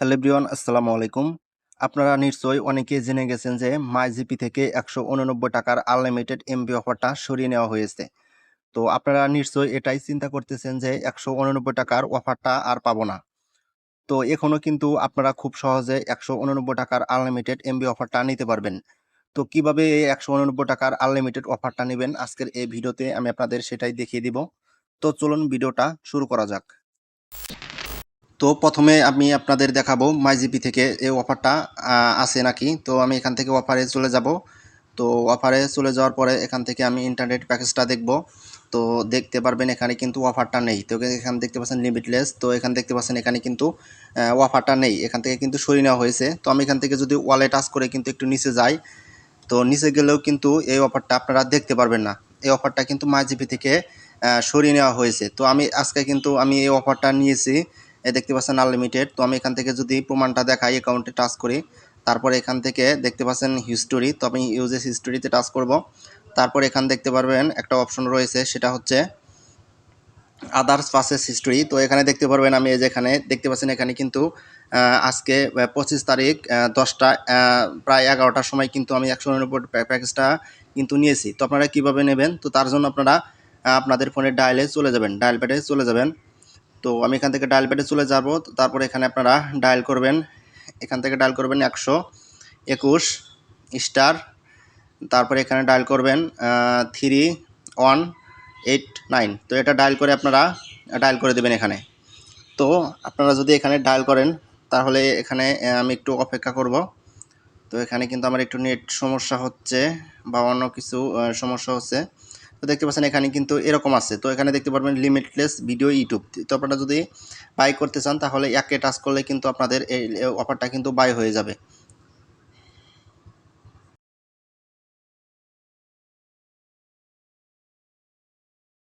Hello everyone, আসসালামু আলাইকুম। আপনারা নিশ্চয়ই অনেকে জেনে গেছেন যে মাইজিপি থেকে একশো উননব্বই টাকার আনলিমিটেড এমবি অফারটা সরিয়ে নেওয়া হয়েছে। তো আপনারা নিশ্চয়ই এটাই চিন্তা করতেছেন যে একশো উননব্বই টাকার অফারটা আর পাবো না। তো এখনও কিন্তু আপনারা খুব সহজে একশো উননব্বই টাকার আনলিমিটেড এমবি অফারটা নিতে পারবেন। তো কীভাবে এই একশো উননব্বই টাকার আনলিমিটেড অফারটা নেবেন আজকের এই ভিডিওতে আমি আপনাদের সেটাই দেখিয়ে দিব। তো চলুন ভিডিওটা শুরু করা যাক। তো প্রথমে আমি আপনাদের দেখাবো মাইজিপি থেকে এই অফারটা আছে নাকি। তো আমি এখান থেকে অফারে চলে যাব। তো অফারে চলে যাওয়ার পরে এখান থেকে আমি ইন্টারনেট প্যাকেজটা দেখব। তো দেখতে পারবেন এখানে কিন্তু অফারটা নেই। তো এখানে দেখতে পাচ্ছেন লিমিটলেস তো এখানে দেখতে পাচ্ছেন এখানে কিন্তু অফারটা নেই। এখান থেকে কিন্তু সরিয়ে নেওয়া হয়েছে। তো আমি এখান থেকে যদি ওয়ালে টাচ করে কিন্তু একটু নিচে যাই, তো নিচে গেলেও কিন্তু এই অফারটা আপনারা দেখতে পারবেন না। এই অফারটা কিন্তু মাইজিপি থেকে সরিয়ে নেওয়া হয়েছে। তো আমি আজকে কিন্তু আমি এই অফারটা নিয়েছি। দেখতে পাচ্ছেন আনলিমিটেড তো আমি এখান থেকে যদি প্রমাণটা দেখাই অ্যাকাউন্টে টাচ করি, তারপরে এখান থেকে দেখতে পাচ্ছেন হিস্টোরি তো আমি ইউজেস হিস্টোরিতে টাচ করব। তারপর এখান দেখতে পারবেন একটা অপশন রয়েছে, সেটা হচ্ছে আদার্স পাসেস হিস্টোরি তো এখানে দেখতে পারবেন আমি এই যে এখানে, দেখতে পাচ্ছেন এখানে কিন্তু আজকে পঁচিশ তারিখ দশটা প্রায় এগারোটার সময় কিন্তু আমি একশো নিরানব্বই প্যাকেজটা কিন্তু নিয়েছি। তো আপনারা কীভাবে নেবেন? তো তার জন্য আপনারা আপনাদের ফোনের ডায়ালে চলে যাবেন। ডায়াল প্যাডে চলে যাবেন। তো আমি এখান থেকে ডায়াল প্যাডে চলে যাব। তারপরে এখানে আপনারা ডায়াল করবেন। এখান থেকে ডায়াল করবেন একশো একুশ স্টার। তারপরে এখানে ডায়াল করবেন থ্রি ওয়ান এইট নাইন তো এটা ডায়াল করে আপনারা ডায়াল করে দেবেন এখানে। তো আপনারা যদি এখানে ডায়াল করেন, তাহলে এখানে আমি একটু অপেক্ষা করব। তো এখানে কিন্তু আমার একটু নেট সমস্যা হচ্ছে বা অন্য কিছু সমস্যা হচ্ছে। তো দেখতে পাচ্ছেন এখানে কিন্তু এরকম আছে। তো এখানে দেখতে পারবেন লিমিটলেস ভিডিও ইউটিউব তো আপনারা যদি বাই করতে চান, তাহলে একে টাচ করলে কিন্তু আপনাদের এই অফারটা কিন্তু বাই হয়ে যাবে।